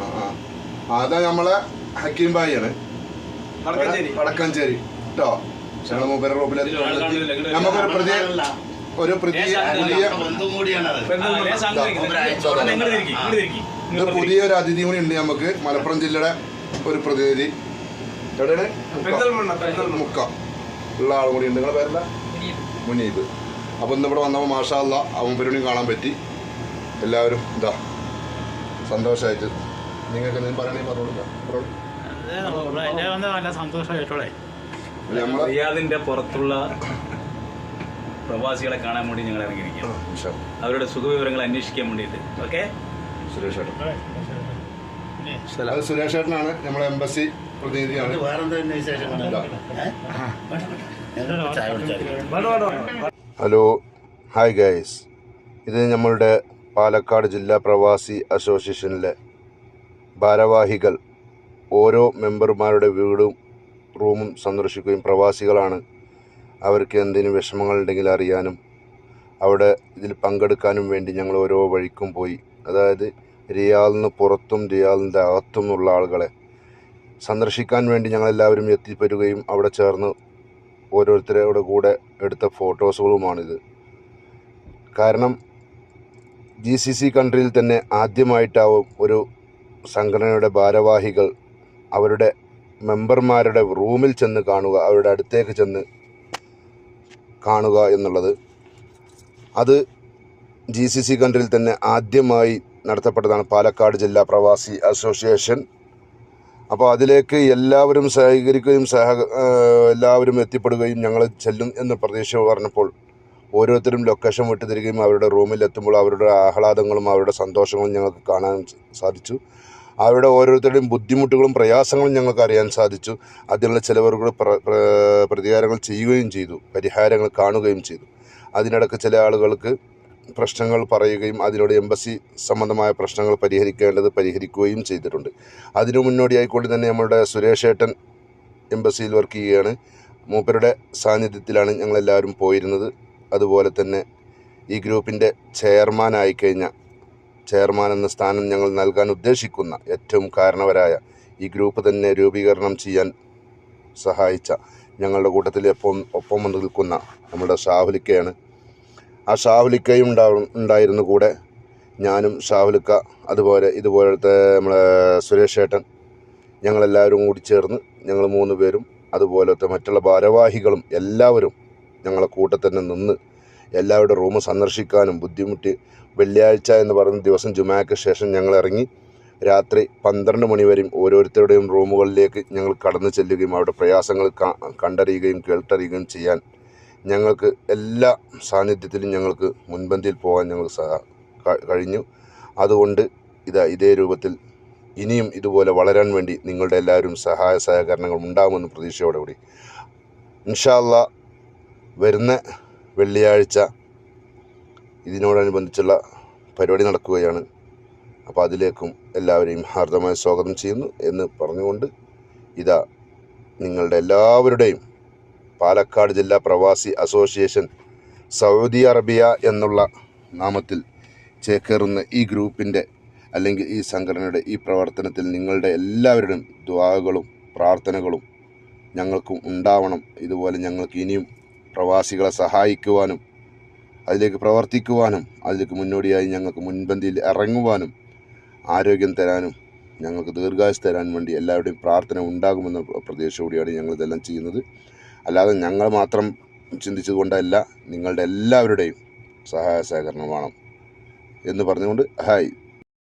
ആ, ആ. അതാ നമ്മളെ ഹക്കീം ബായിയാണ് വടക്കഞ്ചേരി. കേട്ടോ ഞങ്ങളെ മൂപ്പര കാണില്ല, നമുക്കൊരു പുതിയ ഒരു പുതിയ പുതിയ. ഇത്. പുതിയൊരു അതിഥി കൂടി ഉണ്ട് നമുക്ക്. മലപ്പുറം ജില്ലയുടെ ഒരു പ്രതിനിധി. എവിടെയാണ്. മുക്ക. ഉള്ള ആളും കൂടി ഉണ്ട്. നിങ്ങളുടെ പേരല്ല മുനീബ്. അപ്പോൾ ഇന്ന് ഇവിടെ മാഷാ മാഷാല്ല അവൻ പരിപാടിയും കാണാൻ പറ്റി. എല്ലാവരും ഇതാ സന്തോഷമായിട്ട് നിങ്ങൾക്ക് എന്തെങ്കിലും പറയണമെങ്കിൽ പറഞ്ഞോളൂ നല്ല സന്തോഷമായിട്ടോളെ റിയാദിന്റെ പുറത്തുള്ള പ്രവാസികളെ കാണാൻ വേണ്ടി ഞങ്ങൾ ഇറങ്ങിയിരിക്കുകയാണ്. ഇൻഷാ. അവരുടെ സുഖവിവരങ്ങൾ അന്വേഷിക്കാൻ വേണ്ടിയിട്ട്. ഓക്കെ? സുരേഷ് ഏട്ടൻ അത് സുരേഷ് ഏട്ടനാണ് നമ്മുടെ എംബസി പ്രതിനിധിയാണ്. Hello hi guys. ഇത് നമ്മളുടെ പാലക്കാട് ജില്ലാ പ്രവാസി അസോസിയേഷനിലെ ഭാരവാഹികൾ ഓരോ മെമ്പർമാരുടെ വീടും റൂമും സന്ദർശിക്കുകയും പ്രവാസികളാണ്. അവർക്ക് എന്തെങ്കിലും വിഷമങ്ങളുണ്ടെങ്കിൽ അറിയാനും അവിടെ ഇതിൽ പങ്കെടുക്കാനും വേണ്ടി ഞങ്ങൾ ഓരോ വഴിക്കും പോയി. അതായത് റിയാലിന് പുറത്തും റിയാലിന്റെ അകത്തും നിന്നുള്ള ആളുകളെ സന്ദർശിക്കാൻ വേണ്ടി ഞങ്ങളെല്ലാവരും എത്തിപ്പെടുകയും അവിടെ ചേർന്ന് ഓരോരുത്തരുടെ കൂടെ എടുത്ത ഫോട്ടോസുകളുമാണിത്. കാരണം ജി സി സി കൺട്രിയിൽ തന്നെ ആദ്യമായിട്ടാവും ഒരു സംഘടനയുടെ ഭാരവാഹികൾ അവരുടെ മെമ്പർമാരുടെ റൂമിൽ ചെന്ന് കാണുക അവരുടെ അടുത്തേക്ക് ചെന്ന് കാണുക എന്നുള്ളത്. അത് ജി സി സി കൺട്രിയിൽ തന്നെ ആദ്യമായി നടത്തപ്പെട്ടതാണ് പാലക്കാട് ജില്ലാ പ്രവാസി അസോസിയേഷൻ. അപ്പോൾ അതിലേക്ക് എല്ലാവരും സഹകരിക്കുകയും സഹ എല്ലാവരും എത്തിപ്പെടുകയും ഞങ്ങൾ ചെല്ലും എന്ന് പ്രതീക്ഷ പറഞ്ഞപ്പോൾ ഓരോരുത്തരും ലൊക്കേഷൻ വിട്ടു തരികയും അവരുടെ റൂമിൽ എത്തുമ്പോൾ അവരുടെ ആഹ്ലാദങ്ങളും അവരുടെ സന്തോഷങ്ങളും ഞങ്ങൾക്ക് കാണാൻ സാധിച്ചു. അവരുടെ ഓരോരുത്തരുടെയും ബുദ്ധിമുട്ടുകളും പ്രയാസങ്ങളും ഞങ്ങൾക്ക് അറിയാൻ സാധിച്ചു. അതിനുള്ള ചിലവർക്ക് പ്ര- പ്ര- പ്രതികാരങ്ങൾ ചെയ്യുകയും ചെയ്തു. പരിഹാരങ്ങൾ കാണുകയും ചെയ്തു. അതിനിടക്ക് ചില ആളുകൾക്ക് പ്രശ്നങ്ങൾ പറയുകയും അതിനോട് എംബസി സംബന്ധമായ പ്രശ്നങ്ങൾ പരിഹരിക്കേണ്ടത് പരിഹരിക്കുകയും ചെയ്തിട്ടുണ്ട്. അതിനു മുന്നോടിയായിക്കൊണ്ട് തന്നെ നമ്മുടെ സുരേഷ് ഏട്ടൻ എംബസിയിൽ വർക്ക് ചെയ്യുകയാണ്. മൂപ്പരുടെ സാന്നിധ്യത്തിലാണ് ഞങ്ങളെല്ലാവരും പോയിരുന്നത്. അതുപോലെ തന്നെ ഈ ഗ്രൂപ്പിന്റെ ചെയർമാനായി കഴിഞ്ഞ ചെയർമാൻ എന്ന സ്ഥാനം ഞങ്ങൾ നൽകാൻ ഉദ്ദേശിക്കുന്ന ഏറ്റവും കാരണവരായ ഈ ഗ്രൂപ്പ് തന്നെ രൂപീകരണം ചെയ്യാൻ സഹായിച്ച ഞങ്ങളുടെ കൂട്ടത്തിൽ എപ്പം ഒപ്പം നിൽക്കുന്ന നമ്മുടെ ഷാഹുലിക്കയാണ്. ആ ഷാഹുലിക്കയും ഉണ്ടായിരുന്നു കൂടെ. ഞാനും ഷാഹുലിക്ക അതുപോലെ ഇതുപോലത്തെ നമ്മളെ സുരേഷ് ഏട്ടൻ ഞങ്ങളെല്ലാവരും കൂടി ചേർന്ന് ഞങ്ങൾ മൂന്ന് പേരും അതുപോലത്തെ മറ്റുള്ള ഭാരവാഹികളും എല്ലാവരും ഞങ്ങളെ കൂട്ടത്തിൽ നിന്ന് എല്ലാവരുടെ റൂം സന്ദർശിക്കാനും ബുദ്ധിമുട്ടി വെള്ളിയാഴ്ച എന്ന് പറയുന്ന ദിവസം ജുമാക്ക് ശേഷം ഞങ്ങൾ ഇറങ്ങി രാത്രി പന്ത്രണ്ട് മണിവരെയും ഓരോരുത്തരുടെയും റൂമുകളിലേക്ക് ഞങ്ങൾ കടന്നു ചെല്ലുകയും അവരുടെ പ്രയാസങ്ങൾ കണ്ടറിയുകയും കേട്ടറിയുകയും ചെയ്യാൻ ഞങ്ങൾക്ക് എല്ലാ സാന്നിധ്യത്തിലും ഞങ്ങൾക്ക് മുൻപന്തിയിൽ പോകാൻ ഞങ്ങൾ കഴിഞ്ഞു. അതുകൊണ്ട് ഇതാ ഇതേ രൂപത്തിൽ ഇനിയും ഇതുപോലെ വളരാൻ വേണ്ടി നിങ്ങളുടെ എല്ലാവരും സഹായ സഹകരണങ്ങൾ ഉണ്ടാകുമെന്ന് പ്രതീക്ഷയോടെ കൂടി ഇൻഷാല്ല വരുന്ന വെള്ളിയാഴ്ച ഇതിനോടനുബന്ധിച്ചുള്ള പരിപാടി നടക്കുകയാണ്. അപ്പോൾ അതിലേക്കും എല്ലാവരെയും ഹാർദമായി സ്വാഗതം ചെയ്യുന്നു എന്ന് പറഞ്ഞുകൊണ്ട് ഇതാ നിങ്ങളുടെ എല്ലാവരുടെയും പാലക്കാട് ജില്ലാ പ്രവാസി അസോസിയേഷൻ സൗദി അറേബ്യ എന്നുള്ള നാമത്തിൽ ചേക്കേറുന്ന ഈ ഗ്രൂപ്പിന്റെ അല്ലെങ്കിൽ ഈ സംഘടനയുടെ ഈ പ്രവർത്തനത്തിൽ നിങ്ങളുടെ എല്ലാവരുടെയും ദ്വാകളും പ്രാർത്ഥനകളും ഞങ്ങൾക്കും ഉണ്ടാവണം. ഇതുപോലെ ഞങ്ങൾക്ക് ഇനിയും പ്രവാസികളെ സഹായിക്കുവാനും അതിലേക്ക് പ്രവർത്തിക്കുവാനും അതിലേക്ക് മുന്നോടിയായി ഞങ്ങൾക്ക് മുൻപന്തിയിൽ ഇറങ്ങുവാനും ആരോഗ്യം തരാനും ഞങ്ങൾക്ക് ദീർഘായുസ് തരാൻ വേണ്ടി എല്ലാവരുടെയും പ്രാർത്ഥന ഉണ്ടാകുമെന്ന പ്രതീക്ഷയോടെയാണ് ഞങ്ങൾ ഇതെല്ലാം ചെയ്യുന്നത്. അല്ലാതെ ഞങ്ങൾ മാത്രം ചിന്തിച്ചതുകൊണ്ടല്ല നിങ്ങളുടെ എല്ലാവരുടെയും സഹായ സഹകരണം വേണം എന്ന് പറഞ്ഞുകൊണ്ട് ഹായ്.